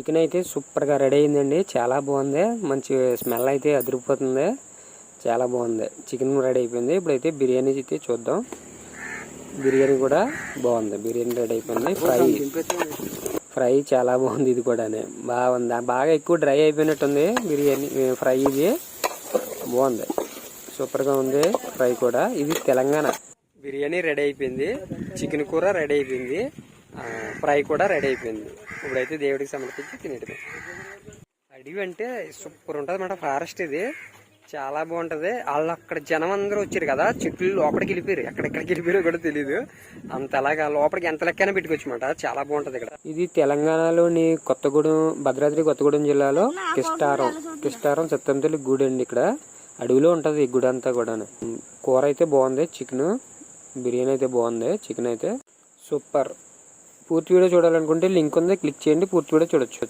Chicken అయితే సూపర్గా ready అయిందండి. చాలా బాగుంది. మంచి స్మెల్ అయితే అదిరిపోతుంది. చాలా బాగుంది. చికెన్ రెడీ అయిపోయింది. ఇప్పుడైతే బిర్యానీ అయితే చూద్దాం. బిర్యానీ కూడా బాగుంది. బిర్యానీ రెడీ అయిపోయింది. ఫ్రై ఫ్రై చాలా బాగుంది ఇది కూడా బాగుంది? బాగా ఎక్కువ డ్రై అయిపోయినట్టుంది బిర్యానీ ఫ్రై ఇది. బాగుంది. సూపర్గా ఉంది ఫ్రై కూడా. ఇది తెలంగాణ. బిర్యానీ రెడీ అయిపోయింది. చికెన్ కూర రెడీ అయిపోయింది. ఫ్రై కూడా రెడీ అయిపోయింది. ఇప్పుడైతే దేవుడికి సమర్పించి తినేటది అడవి అంటే సూపర్ ఉంటుంది అన్నమాట ఫారెస్ట్ ఇది. చాలా బాగుంటది. వాళ్ళు అక్కడ జనం అందరూ వచ్చారు కదా చెట్లు లోపలికి వెళ్ళిపోయారు. ఎక్కడెక్కడికి వెళ్ళిపోయారో కూడా తెలియదు అంత అలాగా లోపలికి ఎంత లెక్కైనా పెట్టుకోవచ్చమాట. చాలా బాగుంటది ఇక్కడ. ఇది తెలంగాణలోని కొత్తగూడెం భద్రాద్రి కొత్తగూడెం జిల్లాలో కిష్టారం. కిష్టారం సత్తంతల్లి గుడి అండి ఇక్కడ. అడవిలో ఉంటది ఈ గుడి అంతా కూడా కూర అయితే బాగుంది చికెన్ బిర్యానీ అయితే బాగుంది చికెన్ అయితే సూపర్. పూర్తి వీడియో చూడాలనుకుంటే లింక్ ఉంది క్లిక్ చేయండి పూర్తి వీడియో చూడొచ్చు.